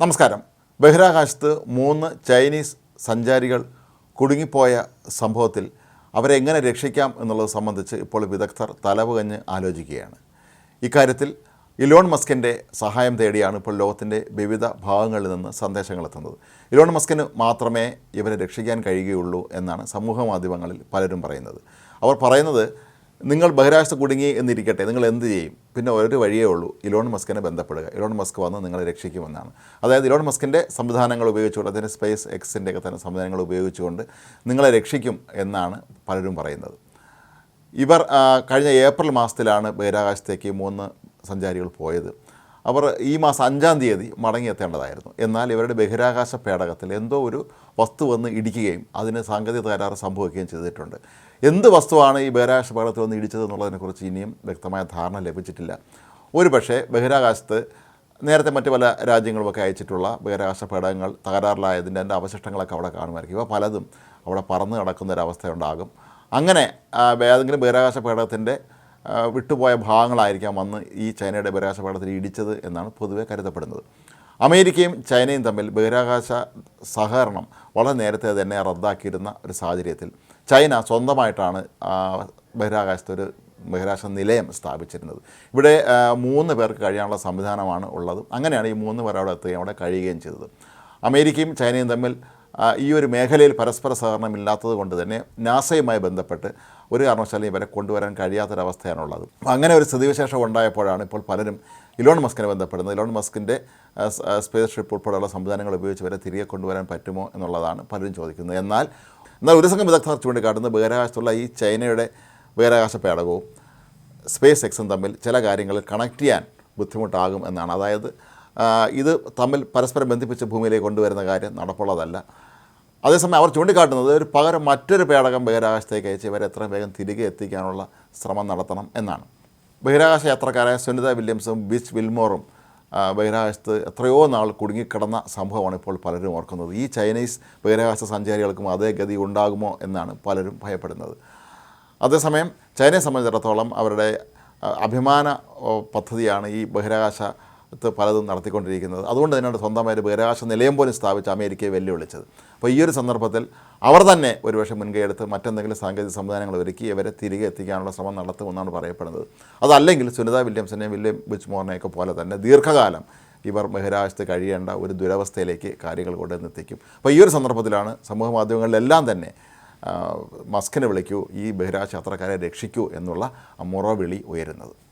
നമസ്കാരം. ബഹിരാകാശത്ത് മൂന്ന് ചൈനീസ് സഞ്ചാരികൾ കുടുങ്ങിപ്പോയ സംഭവത്തിൽ അവരെ എങ്ങനെ രക്ഷിക്കാം എന്നുള്ളത് സംബന്ധിച്ച് ഇപ്പോൾ വിദഗ്ധർ തലവുകഞ്ഞ് ആലോചിക്കുകയാണ്. ഇക്കാര്യത്തിൽ ഇലോൺ മസ്കിന്റെ സഹായം തേടിയാണ് ഇപ്പോൾ ലോകത്തിന്റെ വിവിധ ഭാഗങ്ങളിൽ നിന്ന് സന്ദേശങ്ങൾ എത്തുന്നത്. ഇലോൺ മസ്കിന് മാത്രമേ ഇവരെ രക്ഷിക്കാൻ കഴിയുകയുള്ളൂ എന്നാണ് സമൂഹ മാധ്യമങ്ങളിൽ പലരും പറയുന്നത്. അവർ പറയുന്നത് നിങ്ങൾ ബഹിരാകാശത്ത് കുടുങ്ങി എന്നിരിക്കട്ടെ നിങ്ങൾ എന്ത് ചെയ്യും? പിന്നെ ഒരു വഴിയേ ഉള്ളൂ ഇലോൺ മസ്കിനെ ബന്ധപ്പെടുക. ഇലോൺ മസ്ക് വന്ന് നിങ്ങളെ രക്ഷിക്കുമെന്നാണ്. അതായത് ഇലോൺ മസ്കിന്റെ സംവിധാനങ്ങൾ ഉപയോഗിച്ചുകൊണ്ട് അതിന്റെ സ്പേസ് എക്സിന്റെ ഒക്കെ തന്നെ സംവിധാനങ്ങൾ ഉപയോഗിച്ചുകൊണ്ട് നിങ്ങളെ രക്ഷിക്കും എന്നാണ് പലരും പറയുന്നത്. ഇവർ കഴിഞ്ഞ ഏപ്രിൽ മാസത്തിലാണ് ബഹിരാകാശത്തേക്ക് മൂന്ന് സഞ്ചാരികൾ പോയത്. അവർ ഈ മാസം അഞ്ചാം തീയതി മടങ്ങിയെത്തേണ്ടതായിരുന്നു. എന്നാൽ ഇവരുടെ ബഹിരാകാശ പേടകത്തിൽ എന്തോ ഒരു വസ്തു വന്ന് ഇടിക്കുകയും അതിന് സാങ്കേതിക തകരാറ് സംഭവിക്കുകയും ചെയ്തിട്ടുണ്ട്. എന്ത് വസ്തുവാണ് ഈ ബഹിരാകാശ പേടകത്തിൽ വന്ന് ഇടിച്ചത് എന്നുള്ളതിനെക്കുറിച്ച് ഇനിയും വ്യക്തമായ ധാരണ ലഭിച്ചിട്ടില്ല. ഒരു പക്ഷേ ബഹിരാകാശത്ത് നേരത്തെ മറ്റു പല രാജ്യങ്ങളുമൊക്കെ അയച്ചിട്ടുള്ള ബഹിരാകാശ പേടകങ്ങൾ തകരാറിലായതിന്റെ അതിന്റെ അവശിഷ്ടങ്ങളൊക്കെ അവിടെ കാണുമായിരിക്കും. ഇവ പലതും അവിടെ പറന്ന് കിടക്കുന്ന ഒരവസ്ഥയുണ്ടാകും അങ്ങനെ ആ, ഏതെങ്കിലും ബഹിരാകാശ പേടകത്തിന്റെ വിട്ടുപോയ ഭാഗങ്ങളായിരിക്കാം വന്ന് ഈ ചൈനയുടെ ബഹിരാകാശ പഠനത്തിൽ ഇടിച്ചത് എന്നാണ് പൊതുവെ കരുതപ്പെടുന്നത്. അമേരിക്കയും ചൈനയും തമ്മിൽ ബഹിരാകാശ സഹകരണം വളരെ നേരത്തെ തന്നെ റദ്ദാക്കിയിരുന്ന ഒരു സാഹചര്യത്തിൽ ചൈന സ്വന്തമായിട്ടാണ് ബഹിരാകാശത്തൊരു ബഹിരാകാശ നിലയം സ്ഥാപിച്ചിരുന്നത്. ഇവിടെ മൂന്ന് പേർക്ക് കഴിയാനുള്ള സംവിധാനമാണ് ഉള്ളത്. അങ്ങനെയാണ് ഈ മൂന്ന് പേർ അവിടെ എത്തുകയും അവിടെ കഴിയുകയും ചെയ്തത്. അമേരിക്കയും ചൈനയും തമ്മിൽ ഈ ഒരു മേഖലയിൽ പരസ്പര സഹകരണം ഇല്ലാത്തത് കൊണ്ട് തന്നെ നാസയുമായി ബന്ധപ്പെട്ട് ഒരു കാരണവശാലും ഇവരെ കൊണ്ടുവരാൻ കഴിയാത്തൊരവസ്ഥയാണുള്ളത്. അങ്ങനെ ഒരു സ്ഥിതിവിശേഷം ഉണ്ടായപ്പോഴാണ് ഇപ്പോൾ പലരും ഇലോൺ മസ്കിനെ ബന്ധപ്പെടുന്നത്. ഇലോൺ മസ്കിന്റെ സ്പേസ് ഷിപ്പ് ഉൾപ്പെടെയുള്ള സംവിധാനങ്ങൾ ഉപയോഗിച്ച് വരെ തിരികെ കൊണ്ടുവരാൻ പറ്റുമോ എന്നുള്ളതാണ് പലരും ചോദിക്കുന്നത്. എന്നാൽ എന്നാൽ ഒരു സംഘം വിദഗ്ധർ ചൂണ്ടിക്കാട്ടുന്നത് ബഹിരാകാശത്തുള്ള ഈ ചൈനയുടെ ബഹിരാകാശ പേടകവും സ്പേസ് എക്സും തമ്മിൽ ചില കാര്യങ്ങളിൽ കണക്ട് ചെയ്യാൻ ബുദ്ധിമുട്ടാകും എന്നാണ്. അതായത് ഇത് തമ്മിൽ പരസ്പരം ബന്ധിപ്പിച്ച് ഭൂമിയിലേക്ക് കൊണ്ടുവരുന്ന കാര്യം നടപ്പുള്ളതല്ല. അതേസമയം അവർ ചൂണ്ടിക്കാട്ടുന്നത് ഒരു പകരം മറ്റൊരു പേടകം ബഹിരാകാശത്തേക്ക് അയച്ച് ഇവരെ എത്രയും വേഗം തിരികെ എത്തിക്കാനുള്ള ശ്രമം നടത്തണം എന്നാണ്. ബഹിരാകാശ യാത്രക്കാരായ സുനിത വില്യംസും ബിച്ച് വിൽമോറും ബഹിരാകാശത്ത് എത്രയോ നാൾ കുടുങ്ങിക്കിടന്ന സംഭവമാണ് ഇപ്പോൾ പലരും ഓർക്കുന്നത്. ഈ ചൈനീസ് ബഹിരാകാശ സഞ്ചാരികൾക്കും അതേ ഗതി ഉണ്ടാകുമോ എന്നാണ് പലരും ഭയപ്പെടുന്നത്. അതേസമയം ചൈനയെ സംബന്ധിച്ചിടത്തോളം അവരുടെ അഭിമാന പദ്ധതിയാണ് ഈ ബഹിരാകാശത്ത് പലതും നടത്തിക്കൊണ്ടിരിക്കുന്നത്. അതുകൊണ്ട് തന്നെയാണ് സ്വന്തമായിട്ട് ബഹിരാകാശ നിലയം പോലും സ്ഥാപിച്ച് അമേരിക്കയെ വെല്ലുവിളിച്ചത്. അപ്പോൾ ഈ ഒരു സന്ദർഭത്തിൽ അവർ തന്നെ ഒരുപക്ഷെ മുൻകൈയെടുത്ത് മറ്റെന്തെങ്കിലും സാങ്കേതിക സംവിധാനങ്ങൾ ഒരുക്കി ഇവരെ തിരികെ എത്തിക്കാനുള്ള ശ്രമം നടത്തുമെന്നാണ് പറയപ്പെടുന്നത്. അതല്ലെങ്കിൽ സുനിത വില്യംസിനെയും വില്യം ബിച്ച് മോറിനെയൊക്കെ പോലെ തന്നെ ദീർഘകാലം ഇവർ ബഹിരാകാശത്ത് കഴിയേണ്ട ഒരു ദുരവസ്ഥയിലേക്ക് കാര്യങ്ങൾ കൊണ്ടുവന്നെത്തിക്കും അപ്പോൾ ഈ ഒരു സന്ദർഭത്തിലാണ് സമൂഹ മാധ്യമങ്ങളിലെല്ലാം തന്നെ മസ്കിനെ വിളിക്കൂ ഈ ബഹിരാകാശ യാത്രക്കാരെ രക്ഷിക്കൂ എന്നുള്ള മുറവിളി ഉയരുന്നത്.